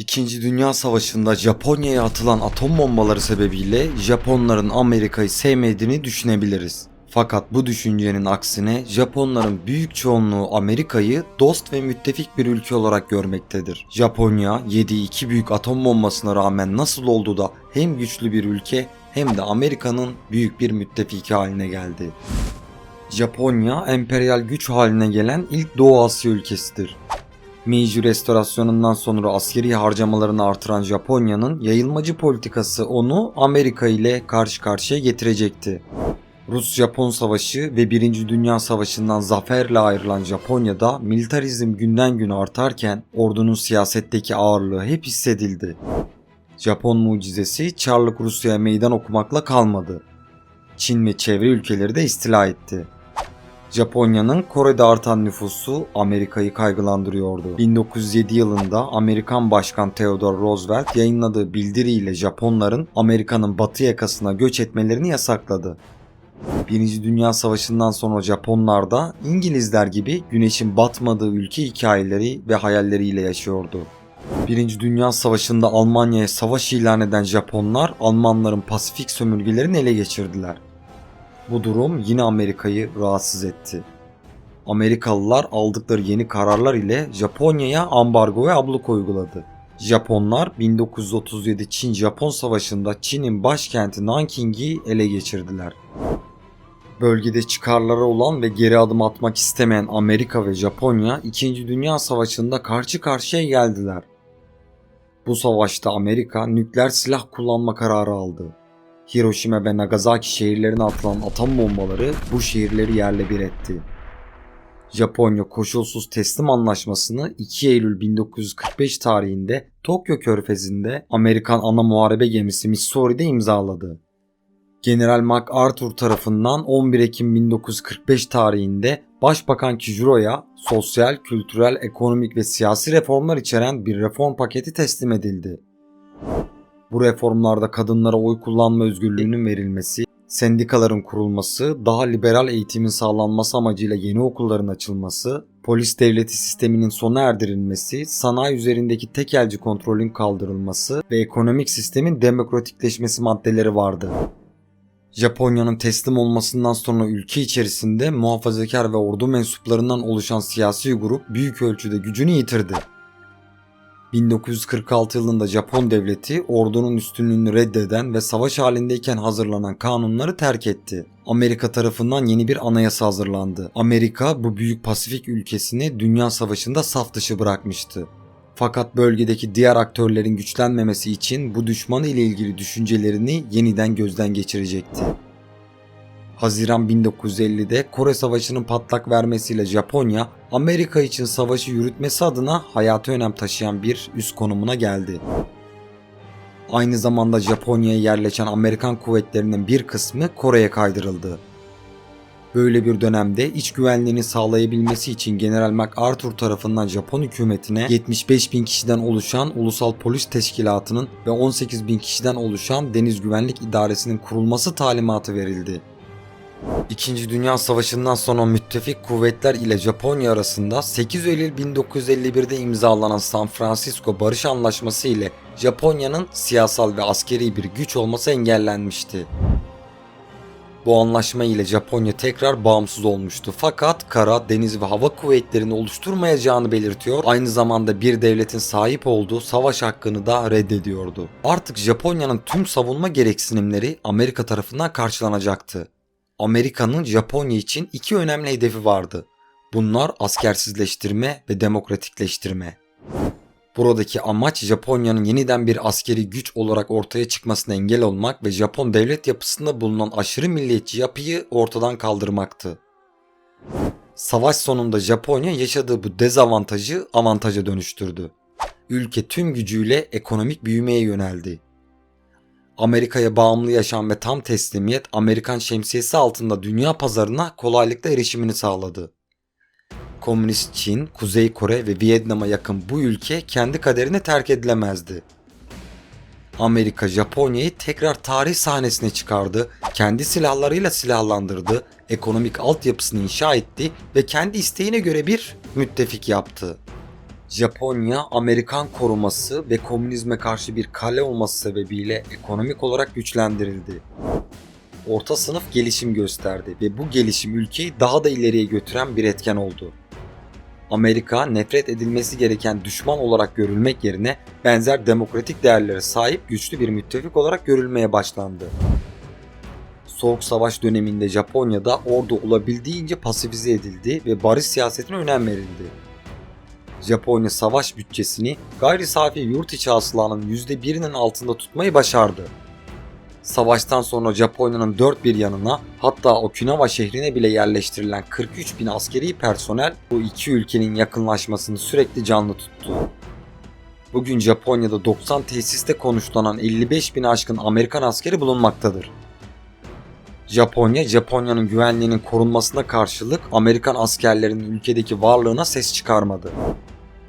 İkinci Dünya Savaşı'nda Japonya'ya atılan atom bombaları sebebiyle Japonların Amerika'yı sevmediğini düşünebiliriz. Fakat bu düşüncenin aksine Japonların büyük çoğunluğu Amerika'yı dost ve müttefik bir ülke olarak görmektedir. Japonya yediği iki büyük atom bombasına rağmen nasıl oldu da hem güçlü bir ülke hem de Amerika'nın büyük bir müttefiki haline geldi. Japonya emperyal güç haline gelen ilk Doğu Asya ülkesidir. Meiji restorasyonundan sonra askeri harcamalarını artıran Japonya'nın yayılmacı politikası onu Amerika ile karşı karşıya getirecekti. Rus-Japon Savaşı ve 1. Dünya Savaşı'ndan zaferle ayrılan Japonya'da militarizm günden güne artarken ordunun siyasetteki ağırlığı hep hissedildi. Japon mucizesi Çarlık Rusya'ya meydan okumakla kalmadı. Çin ve çevre ülkeleri de istila etti. Japonya'nın Kore'de artan nüfusu Amerika'yı kaygılandırıyordu. 1907 yılında Amerikan Başkan Theodore Roosevelt yayınladığı bildiriyle Japonların Amerika'nın batı yakasına göç etmelerini yasakladı. Birinci Dünya Savaşı'ndan sonra Japonlar da İngilizler gibi güneşin batmadığı ülke hikayeleri ve hayalleriyle yaşıyordu. Birinci Dünya Savaşı'nda Almanya'ya savaş ilan eden Japonlar Almanların Pasifik sömürgelerini ele geçirdiler. Bu durum yine Amerika'yı rahatsız etti. Amerikalılar aldıkları yeni kararlar ile Japonya'ya ambargo ve abluk uyguladı. Japonlar 1937 Çin-Japon Savaşı'nda Çin'in başkenti Nanking'i ele geçirdiler. Bölgede çıkarları olan ve geri adım atmak istemeyen Amerika ve Japonya 2. Dünya Savaşı'nda karşı karşıya geldiler. Bu savaşta Amerika nükleer silah kullanma kararı aldı. Hiroşima ve Nagasaki şehirlerine atılan atom bombaları bu şehirleri yerle bir etti. Japonya koşulsuz teslim anlaşmasını 2 Eylül 1945 tarihinde Tokyo Körfezi'nde Amerikan ana muharebe gemisi Missouri'de imzaladı. General MacArthur tarafından 11 Ekim 1945 tarihinde Başbakan Kijuro'ya sosyal, kültürel, ekonomik ve siyasi reformlar içeren bir reform paketi teslim edildi. Bu reformlarda kadınlara oy kullanma özgürlüğünün verilmesi, sendikaların kurulması, daha liberal eğitimin sağlanması amacıyla yeni okulların açılması, polis devleti sisteminin sona erdirilmesi, sanayi üzerindeki tekelci kontrolün kaldırılması ve ekonomik sistemin demokratikleşmesi maddeleri vardı. Japonya'nın teslim olmasından sonra ülke içerisinde muhafazakar ve ordu mensuplarından oluşan siyasi grup büyük ölçüde gücünü yitirdi. 1946 yılında Japon devleti ordunun üstünlüğünü reddeden ve savaş halindeyken hazırlanan kanunları terk etti. Amerika tarafından yeni bir anayasa hazırlandı. Amerika bu büyük Pasifik ülkesini Dünya Savaşı'nda saf dışı bırakmıştı. Fakat bölgedeki diğer aktörlerin güçlenmemesi için bu düşmanı ile ilgili düşüncelerini yeniden gözden geçirecekti. Haziran 1950'de Kore Savaşı'nın patlak vermesiyle Japonya, Amerika için savaşı yürütmesi adına hayati önem taşıyan bir üst konumuna geldi. Aynı zamanda Japonya'ya yerleşen Amerikan kuvvetlerinin bir kısmı Kore'ye kaydırıldı. Böyle bir dönemde iç güvenliğini sağlayabilmesi için General MacArthur tarafından Japon hükümetine 75 bin kişiden oluşan Ulusal Polis Teşkilatı'nın ve 18 bin kişiden oluşan Deniz Güvenlik İdaresi'nin kurulması talimatı verildi. İkinci Dünya Savaşı'ndan sonra müttefik kuvvetler ile Japonya arasında 8 Eylül 1951'de imzalanan San Francisco Barış Anlaşması ile Japonya'nın siyasal ve askeri bir güç olması engellenmişti. Bu anlaşma ile Japonya tekrar bağımsız olmuştu. Fakat kara, deniz ve hava kuvvetlerini oluşturmayacağını belirtiyor. Aynı zamanda bir devletin sahip olduğu savaş hakkını da reddediyordu. Artık Japonya'nın tüm savunma gereksinimleri Amerika tarafından karşılanacaktı. Amerika'nın Japonya için iki önemli hedefi vardı. Bunlar askersizleştirme ve demokratikleştirme. Buradaki amaç Japonya'nın yeniden bir askeri güç olarak ortaya çıkmasına engel olmak ve Japon devlet yapısında bulunan aşırı milliyetçi yapıyı ortadan kaldırmaktı. Savaş sonunda Japonya yaşadığı bu dezavantajı avantaja dönüştürdü. Ülke tüm gücüyle ekonomik büyümeye yöneldi. Amerika'ya bağımlı yaşam ve tam teslimiyet Amerikan şemsiyesi altında dünya pazarına kolaylıkla erişimini sağladı. Komünist Çin, Kuzey Kore ve Vietnam'a yakın bu ülke kendi kaderine terk edilemezdi. Amerika Japonya'yı tekrar tarih sahnesine çıkardı, kendi silahlarıyla silahlandırdı, ekonomik altyapısını inşa etti ve kendi isteğine göre bir müttefik yaptı. Japonya, Amerikan koruması ve komünizme karşı bir kale olması sebebiyle ekonomik olarak güçlendirildi. Orta sınıf gelişim gösterdi ve bu gelişim ülkeyi daha da ileriye götüren bir etken oldu. Amerika nefret edilmesi gereken düşman olarak görülmek yerine benzer demokratik değerlere sahip güçlü bir müttefik olarak görülmeye başlandı. Soğuk Savaş döneminde Japonya'da ordu olabildiğince pasifize edildi ve barış siyasetine önem verildi. Japonya savaş bütçesini gayri safi yurt içi hasılanın %1'inin altında tutmayı başardı. Savaştan sonra Japonya'nın dört bir yanına hatta Okinawa şehrine bile yerleştirilen 43 bin askeri personel bu iki ülkenin yakınlaşmasını sürekli canlı tuttu. Bugün Japonya'da 90 tesiste konuşlanan 55 bin aşkın Amerikan askeri bulunmaktadır. Japonya, Japonya'nın güvenliğinin korunmasına karşılık Amerikan askerlerinin ülkedeki varlığına ses çıkarmadı.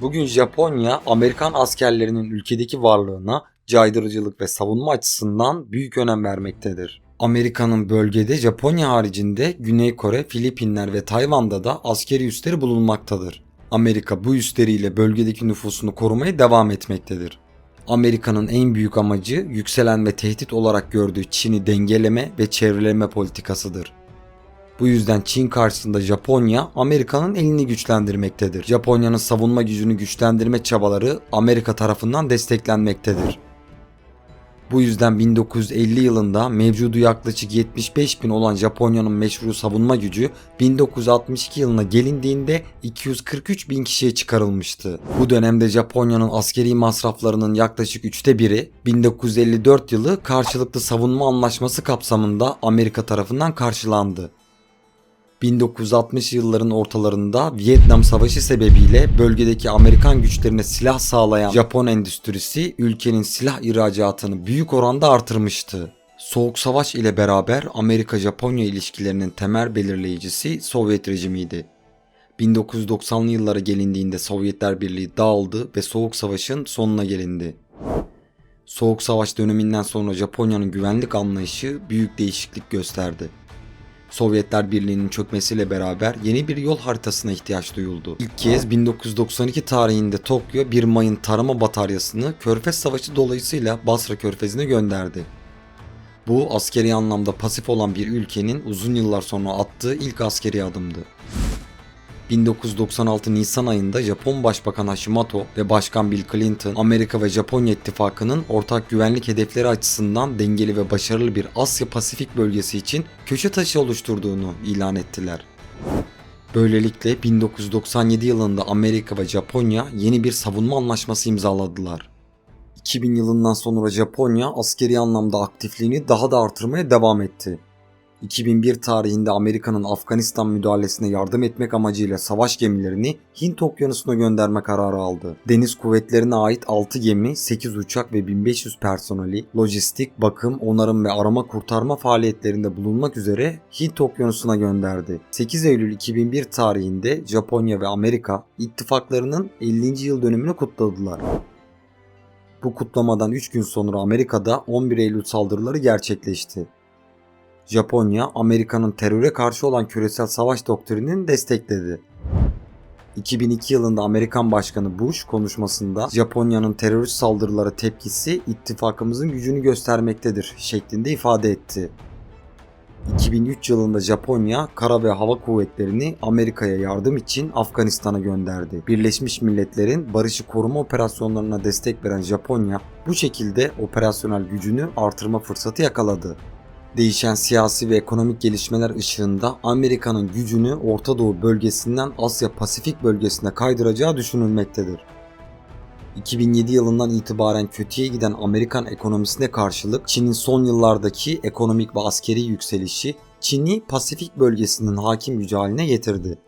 Bugün Japonya, Amerikan askerlerinin ülkedeki varlığına caydırıcılık ve savunma açısından büyük önem vermektedir. Amerika'nın bölgede Japonya haricinde Güney Kore, Filipinler ve Tayvan'da da askeri üsleri bulunmaktadır. Amerika bu üsleriyle bölgedeki nüfusunu korumaya devam etmektedir. Amerika'nın en büyük amacı yükselen ve tehdit olarak gördüğü Çin'i dengeleme ve çevreleme politikasıdır. Bu yüzden Çin karşısında Japonya Amerika'nın elini güçlendirmektedir. Japonya'nın savunma gücünü güçlendirme çabaları Amerika tarafından desteklenmektedir. Bu yüzden 1950 yılında mevcudu yaklaşık 75 bin olan Japonya'nın meşru savunma gücü 1962 yılına gelindiğinde 243 bin kişiye çıkarılmıştı. Bu dönemde Japonya'nın askeri masraflarının yaklaşık üçte biri 1954 yılı karşılıklı savunma anlaşması kapsamında Amerika tarafından karşılandı. 1960 yılların ortalarında Vietnam Savaşı sebebiyle bölgedeki Amerikan güçlerine silah sağlayan Japon endüstrisi ülkenin silah ihracatını büyük oranda artırmıştı. Soğuk Savaş ile beraber Amerika-Japonya ilişkilerinin temel belirleyicisi Sovyet rejimiydi. 1990'lı yıllara gelindiğinde Sovyetler Birliği dağıldı ve Soğuk Savaş'ın sonuna gelindi. Soğuk Savaş döneminden sonra Japonya'nın güvenlik anlayışı büyük değişiklik gösterdi. Sovyetler Birliği'nin çökmesiyle beraber yeni bir yol haritasına ihtiyaç duyuldu. İlk kez 1992 tarihinde Tokyo bir mayın tarama bataryasını Körfez Savaşı dolayısıyla Basra Körfezi'ne gönderdi. Bu askeri anlamda pasif olan bir ülkenin uzun yıllar sonra attığı ilk askeri adımdı. 1996 Nisan ayında Japon Başbakan Hashimoto ve Başkan Bill Clinton Amerika ve Japonya ittifakının ortak güvenlik hedefleri açısından dengeli ve başarılı bir Asya Pasifik bölgesi için köşe taşı oluşturduğunu ilan ettiler. Böylelikle 1997 yılında Amerika ve Japonya yeni bir savunma anlaşması imzaladılar. 2000 yılından sonra Japonya askeri anlamda aktifliğini daha da artırmaya devam etti. 2001 tarihinde Amerika'nın Afganistan müdahalesine yardım etmek amacıyla savaş gemilerini Hint okyanusuna gönderme kararı aldı. Deniz kuvvetlerine ait 6 gemi, 8 uçak ve 1500 personeli lojistik, bakım, onarım ve arama kurtarma faaliyetlerinde bulunmak üzere Hint okyanusuna gönderdi. 8 Eylül 2001 tarihinde Japonya ve Amerika ittifaklarının 50. yıl dönümünü kutladılar. Bu kutlamadan 3 gün sonra Amerika'da 11 Eylül saldırıları gerçekleşti. Japonya, Amerika'nın teröre karşı olan küresel savaş doktrinini destekledi. 2002 yılında Amerikan Başkanı Bush konuşmasında Japonya'nın terörist saldırılara tepkisi ittifakımızın gücünü göstermektedir şeklinde ifade etti. 2003 yılında Japonya kara ve hava kuvvetlerini Amerika'ya yardım için Afganistan'a gönderdi. Birleşmiş Milletler'in barışı koruma operasyonlarına destek veren Japonya bu şekilde operasyonel gücünü artırma fırsatı yakaladı. Değişen siyasi ve ekonomik gelişmeler ışığında Amerika'nın gücünü Orta Doğu bölgesinden Asya Pasifik bölgesine kaydıracağı düşünülmektedir. 2007 yılından itibaren kötüye giden Amerikan ekonomisine karşılık Çin'in son yıllardaki ekonomik ve askeri yükselişi Çin'i Pasifik bölgesinin hakim gücü haline getirdi.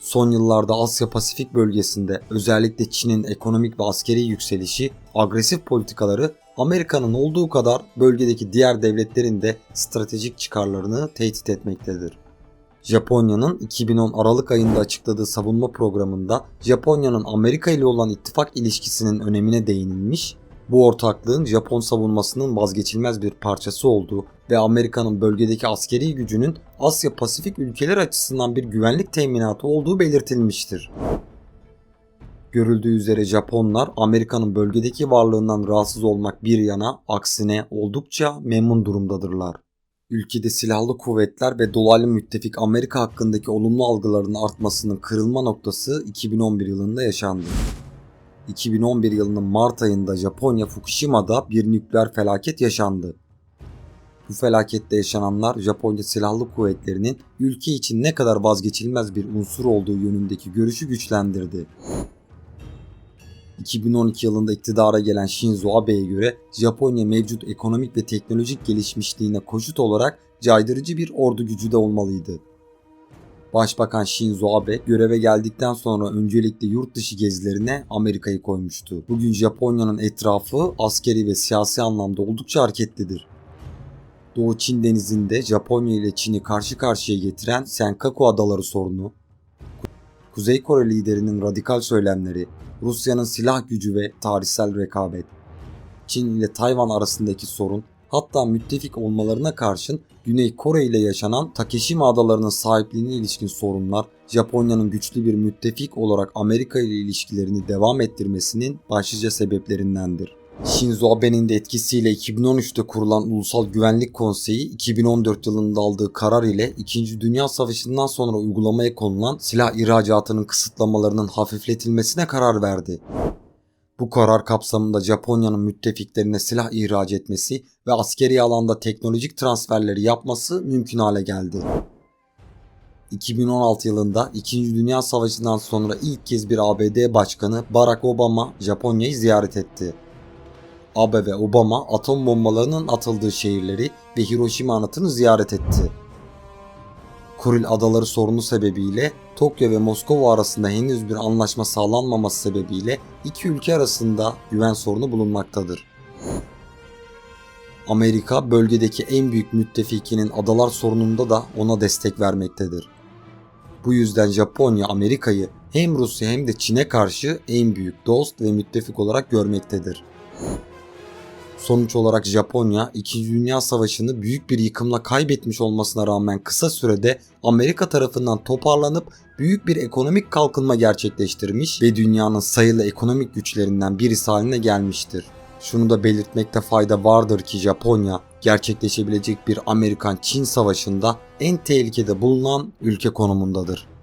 Son yıllarda Asya Pasifik bölgesinde özellikle Çin'in ekonomik ve askeri yükselişi, agresif politikaları Amerika'nın olduğu kadar bölgedeki diğer devletlerin de stratejik çıkarlarını tehdit etmektedir. Japonya'nın 2010 Aralık ayında açıkladığı savunma programında Japonya'nın Amerika ile olan ittifak ilişkisinin önemine değinilmiş, bu ortaklığın Japon savunmasının vazgeçilmez bir parçası olduğu ve Amerika'nın bölgedeki askeri gücünün Asya Pasifik ülkeler açısından bir güvenlik teminatı olduğu belirtilmiştir. Görüldüğü üzere Japonlar Amerika'nın bölgedeki varlığından rahatsız olmak bir yana aksine oldukça memnun durumdadırlar. Ülkede silahlı kuvvetler ve dolaylı müttefik Amerika hakkındaki olumlu algıların artmasının kırılma noktası 2011 yılında yaşandı. 2011 yılının Mart ayında Japonya Fukushima'da bir nükleer felaket yaşandı. Bu felakette yaşananlar Japonya Silahlı Kuvvetleri'nin ülke için ne kadar vazgeçilmez bir unsur olduğu yönündeki görüşü güçlendirdi. 2012 yılında iktidara gelen Shinzo Abe'ye göre Japonya mevcut ekonomik ve teknolojik gelişmişliğine koşut olarak caydırıcı bir ordu gücü de olmalıydı. Başbakan Shinzo Abe göreve geldikten sonra öncelikle yurt dışı gezilerine Amerika'yı koymuştu. Bugün Japonya'nın etrafı askeri ve siyasi anlamda oldukça hareketlidir. Doğu Çin denizinde Japonya ile Çin'i karşı karşıya getiren Senkaku adaları sorunu, Kuzey Kore liderinin radikal söylemleri, Rusya'nın silah gücü ve tarihsel rekabet, Çin ile Tayvan arasındaki sorun, hatta müttefik olmalarına karşın Güney Kore ile yaşanan Takeshima adalarının sahipliğine ilişkin sorunlar, Japonya'nın güçlü bir müttefik olarak Amerika ile ilişkilerini devam ettirmesinin başlıca sebeplerindendir. Shinzo Abe'nin de etkisiyle 2013'te kurulan Ulusal Güvenlik Konseyi 2014 yılında aldığı karar ile 2. Dünya Savaşı'ndan sonra uygulamaya konulan silah ihracatının kısıtlamalarının hafifletilmesine karar verdi. Bu karar kapsamında Japonya'nın müttefiklerine silah ihraç etmesi ve askeri alanda teknolojik transferleri yapması mümkün hale geldi. 2016 yılında 2. Dünya Savaşı'ndan sonra ilk kez bir ABD Başkanı Barack Obama Japonya'yı ziyaret etti. Abe ve Obama atom bombalarının atıldığı şehirleri ve Hiroşima anıtını ziyaret etti. Kuril Adaları sorunu sebebiyle Tokyo ve Moskova arasında henüz bir anlaşma sağlanmaması sebebiyle iki ülke arasında güven sorunu bulunmaktadır. Amerika bölgedeki en büyük müttefikinin adalar sorununda da ona destek vermektedir. Bu yüzden Japonya Amerika'yı hem Rusya hem de Çin'e karşı en büyük dost ve müttefik olarak görmektedir. Sonuç olarak Japonya 2. Dünya Savaşı'nı büyük bir yıkımla kaybetmiş olmasına rağmen kısa sürede Amerika tarafından toparlanıp büyük bir ekonomik kalkınma gerçekleştirmiş ve dünyanın sayılı ekonomik güçlerinden birisi haline gelmiştir. Şunu da belirtmekte fayda vardır ki Japonya gerçekleşebilecek bir Amerikan-Çin savaşında en tehlikede bulunan ülke konumundadır.